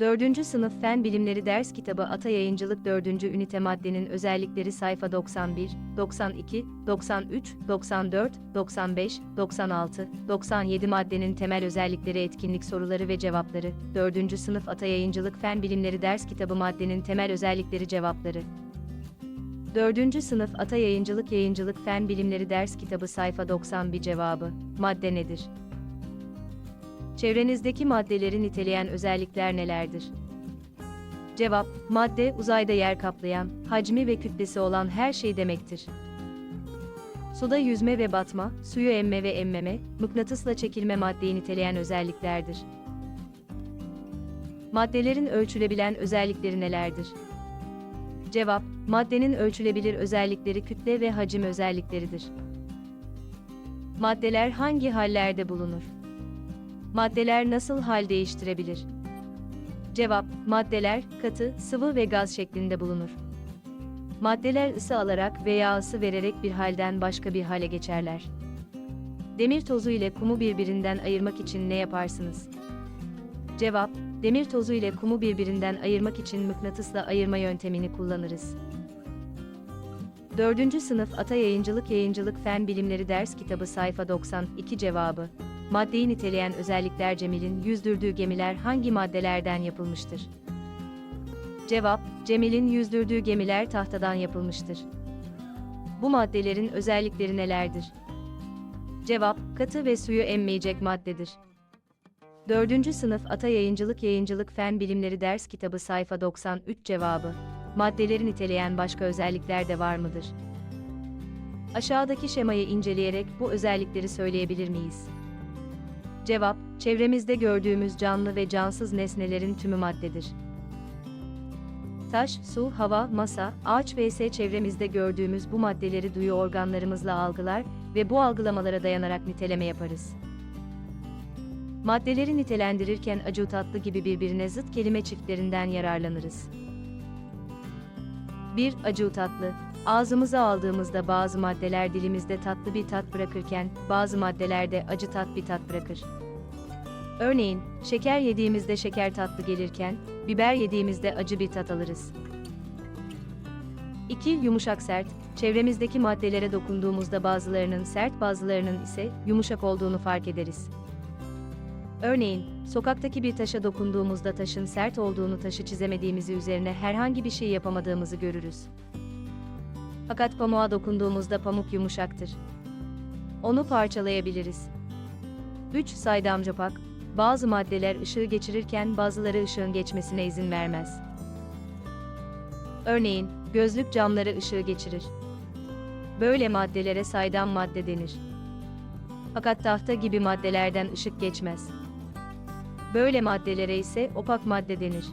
4. Sınıf Fen Bilimleri Ders Kitabı Ata Yayıncılık 4. Ünite Maddenin Özellikleri Sayfa 91, 92, 93, 94, 95, 96, 97 Maddenin Temel Özellikleri Etkinlik Soruları ve Cevapları 4. Sınıf Ata Yayıncılık Fen Bilimleri Ders Kitabı Maddenin Temel Özellikleri Cevapları 4. Sınıf Ata Yayıncılık Yayıncılık Fen Bilimleri Ders Kitabı Sayfa 91 Cevabı Madde nedir? Çevrenizdeki maddeleri niteleyen özellikler nelerdir? Cevap, madde uzayda yer kaplayan, hacmi ve kütlesi olan her şey demektir. Suda yüzme ve batma, suyu emme ve emmeme, mıknatısla çekilme maddeyi niteleyen özelliklerdir. Maddelerin ölçülebilen özellikleri nelerdir? Cevap, maddenin ölçülebilir özellikleri kütle ve hacim özellikleridir. Maddeler hangi hallerde bulunur? Maddeler nasıl hal değiştirebilir? Cevap: Maddeler katı, sıvı ve gaz şeklinde bulunur. Maddeler ısı alarak veya ısı vererek bir halden başka bir hale geçerler. Demir tozu ile kumu birbirinden ayırmak için ne yaparsınız? Cevap: Demir tozu ile kumu birbirinden ayırmak için mıknatısla ayırma yöntemini kullanırız. 4. Sınıf Ata Yayıncılık Yayıncılık Fen Bilimleri Ders Kitabı Sayfa 92 Cevabı Maddeyi niteleyen özellikler Cemil'in yüzdürdüğü gemiler hangi maddelerden yapılmıştır? Cevap, Cemil'in yüzdürdüğü gemiler tahtadan yapılmıştır. Bu maddelerin özellikleri nelerdir? Cevap, katı ve suyu emmeyecek maddedir. 4. Sınıf Ata Yayıncılık Yayıncılık Fen Bilimleri Ders Kitabı Sayfa 93 Cevabı Maddeleri niteleyen başka özellikler de var mıdır? Aşağıdaki şemayı inceleyerek bu özellikleri söyleyebilir miyiz? Cevap, çevremizde gördüğümüz canlı ve cansız nesnelerin tümü maddedir. Taş, su, hava, masa, ağaç vs. çevremizde gördüğümüz bu maddeleri duyu organlarımızla algılar ve bu algılamalara dayanarak niteleme yaparız. Maddeleri nitelendirirken acı tatlı gibi birbirine zıt kelime çiftlerinden yararlanırız. 1. Acı tatlı. Ağzımıza aldığımızda bazı maddeler dilimizde tatlı bir tat bırakırken, bazı maddelerde acı tat bir tat bırakır. Örneğin, şeker yediğimizde şeker tatlı gelirken, biber yediğimizde acı bir tat alırız. 2. Yumuşak sert. Çevremizdeki maddelere dokunduğumuzda bazılarının sert bazılarının ise yumuşak olduğunu fark ederiz. Örneğin, sokaktaki bir taşa dokunduğumuzda taşın sert olduğunu taşı çizemediğimizi üzerine herhangi bir şey yapamadığımızı görürüz. Fakat pamuğa dokunduğumuzda pamuk yumuşaktır. Onu parçalayabiliriz. 3. Saydam capak. Bazı maddeler ışığı geçirirken bazıları ışığın geçmesine izin vermez. Örneğin, gözlük camları ışığı geçirir. Böyle maddelere saydam madde denir. Fakat tahta gibi maddelerden ışık geçmez. Böyle maddelere ise opak madde denir.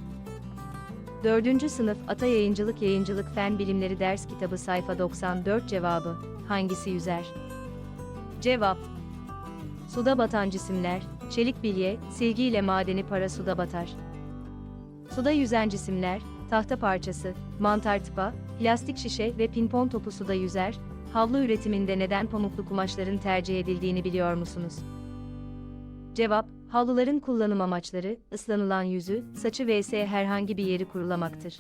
4. Sınıf Ata Yayıncılık Yayıncılık Fen Bilimleri Ders Kitabı Sayfa 94 Cevabı Hangisi yüzer? Cevap Suda batan cisimler, çelik bilye, silgi ile madeni para suda batar. Suda yüzen cisimler, tahta parçası, mantar tıpa, plastik şişe ve pimpon topu suda yüzer. Havlu üretiminde neden pamuklu kumaşların tercih edildiğini biliyor musunuz? Cevap, havluların kullanım amaçları, ıslanılan yüzü, saçı vs. herhangi bir yeri kurulamaktır.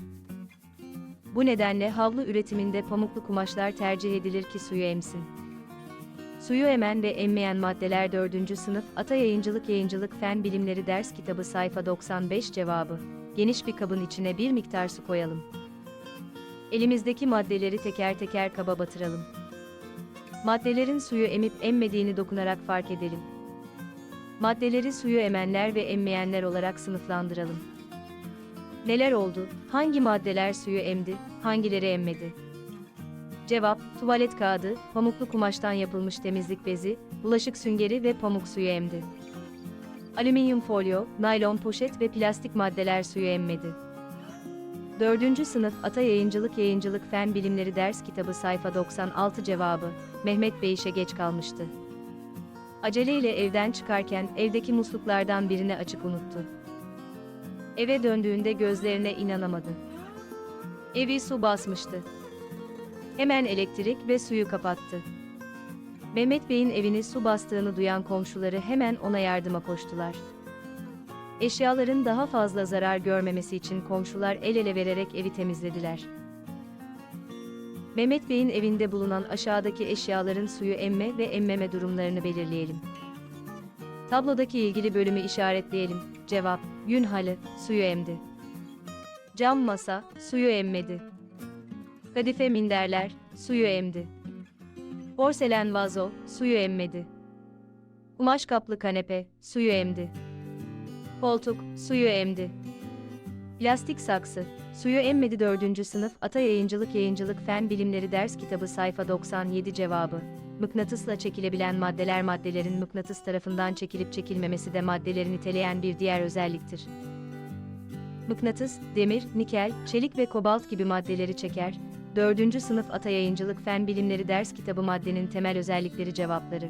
Bu nedenle havlu üretiminde pamuklu kumaşlar tercih edilir ki suyu emsin. Suyu emen ve emmeyen maddeler 4. sınıf Ata Yayıncılık Yayıncılık Fen Bilimleri Ders Kitabı sayfa 95 cevabı. Geniş bir kabın içine bir miktar su koyalım. Elimizdeki maddeleri teker teker kaba batıralım. Maddelerin suyu emip emmediğini dokunarak fark edelim. Maddeleri suyu emenler ve emmeyenler olarak sınıflandıralım. Neler oldu? Hangi maddeler suyu emdi, hangileri emmedi? Cevap, tuvalet kağıdı, pamuklu kumaştan yapılmış temizlik bezi, bulaşık süngeri ve pamuk suyu emdi. Alüminyum folyo, naylon poşet ve plastik maddeler suyu emmedi. 4. Sınıf Ata Yayıncılık Yayıncılık Fen Bilimleri Ders Kitabı sayfa 96 cevabı, Mehmet Bey işe geç kalmıştı. Aceleyle evden çıkarken evdeki musluklardan birini açık unuttu. Eve döndüğünde gözlerine inanamadı. Evi su basmıştı. Hemen elektrik ve suyu kapattı. Mehmet Bey'in evini su bastığını duyan komşuları hemen ona yardıma koştular. Eşyaların daha fazla zarar görmemesi için komşular el ele vererek evi temizlediler. Mehmet Bey'in evinde bulunan aşağıdaki eşyaların suyu emme ve emmeme durumlarını belirleyelim. Tablodaki ilgili bölümü işaretleyelim. Cevap: Yün halı, suyu emdi. Cam masa, suyu emmedi. Kadife minderler, suyu emdi. Porselen vazo, suyu emmedi. Kumaş kaplı kanepe, suyu emdi. Koltuk, suyu emdi. Plastik saksı, suyu emmedi 4. sınıf Ata Yayıncılık Yayıncılık Fen Bilimleri Ders Kitabı sayfa 97 cevabı. Mıknatısla çekilebilen maddeler maddelerin mıknatıs tarafından çekilip çekilmemesi de maddeleri niteleyen bir diğer özelliktir. Mıknatıs, demir, nikel, çelik ve kobalt gibi maddeleri çeker. 4. sınıf Ata Yayıncılık Fen Bilimleri Ders Kitabı maddenin temel özellikleri cevapları